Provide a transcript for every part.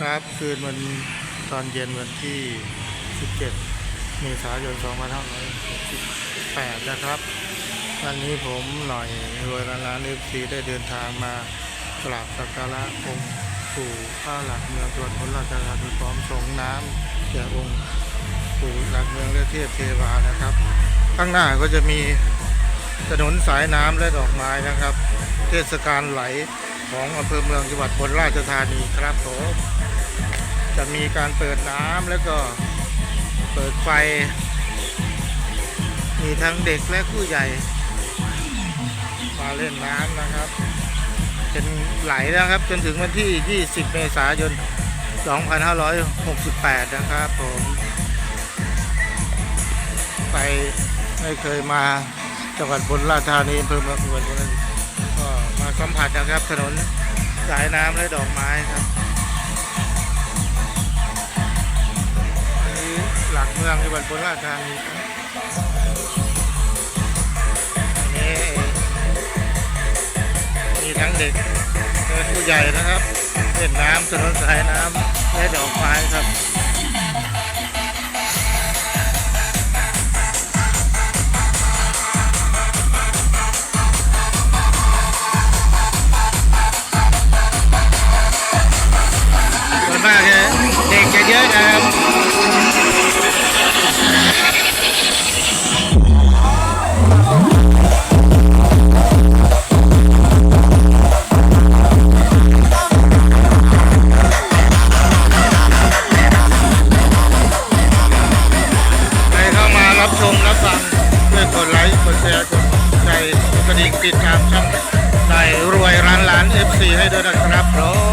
ครับคืนวันตอนเย็นวันที่ 17 เมษายน 2568 นะครับ วันนี้ผมหน่อยรวยร้านร้านเอฟซีได้เดินทางมากราบสักการะองค์ปู่ข้าหลักเมืองจังหวัดพราชธานีพร้อมส่งน้ำแก่องค์ปู่หลักเมืองและเทพเทวานะครับ ข้างหน้าก็จะมีถนนสายน้ำและดอกไม้นะครับ เทศกาลไหล ของอำเภอเมืองจังหวัดบนราชธานีครับผมจะมีการเปิดน้ำแล้วก็เปิดไฟ มีทั้งเด็กและผู้ใหญ่ มาเล่นน้ำนะครับเป็นไหลนะครับจนถึงวันที่ 20 เมษายน 2568 นะครับผมไปไม่เคยมาจังหวัดบนราชธานีอำเภอเมืองอุบล สัมผัสนะครับถนนสายน้ำและดอกไม้ครับอันนี้หลักเมืองจังหวัดบนราชธานีอันนี้มีทั้งเด็กและผู้ใหญ่นะครับเล่นน้ำถนนสายน้ำและดอกไม้ครับ ติดตามช่องใสรวยร้านล้าน FC ให้ด้วยนะครับผม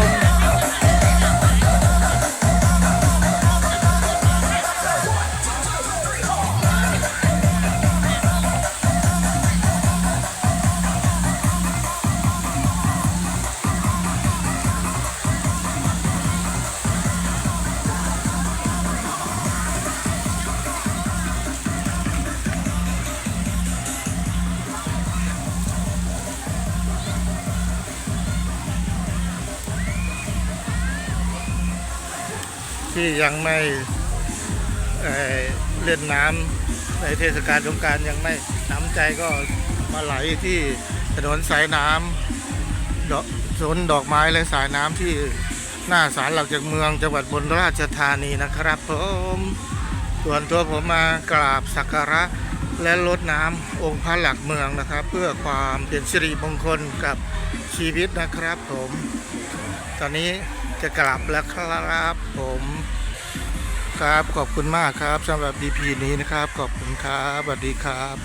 ที่ยังไม่เเล่นน้ำในเทศกาลสงการยังไม่น้ำใจก็มาไหลที่ถนนสายน้ำดอกสวนดอกไม้และสายน้ำที่หน้าศาลหลักจากเมืองจังหวัดบนราชธานีนะครับผมส่วนตัวผมมากราบสักการะและลดน้ำองค์พระหลักเมืองนะครับ เพื่อความเป็นสิริมงคลกับชีวิตนะครับผม ตอนนี้จะกลับแล้วครับผม ครับ ขอบคุณมากครับสำหรับ DP นี้นะครับ ขอบคุณครับสวัสดีครับ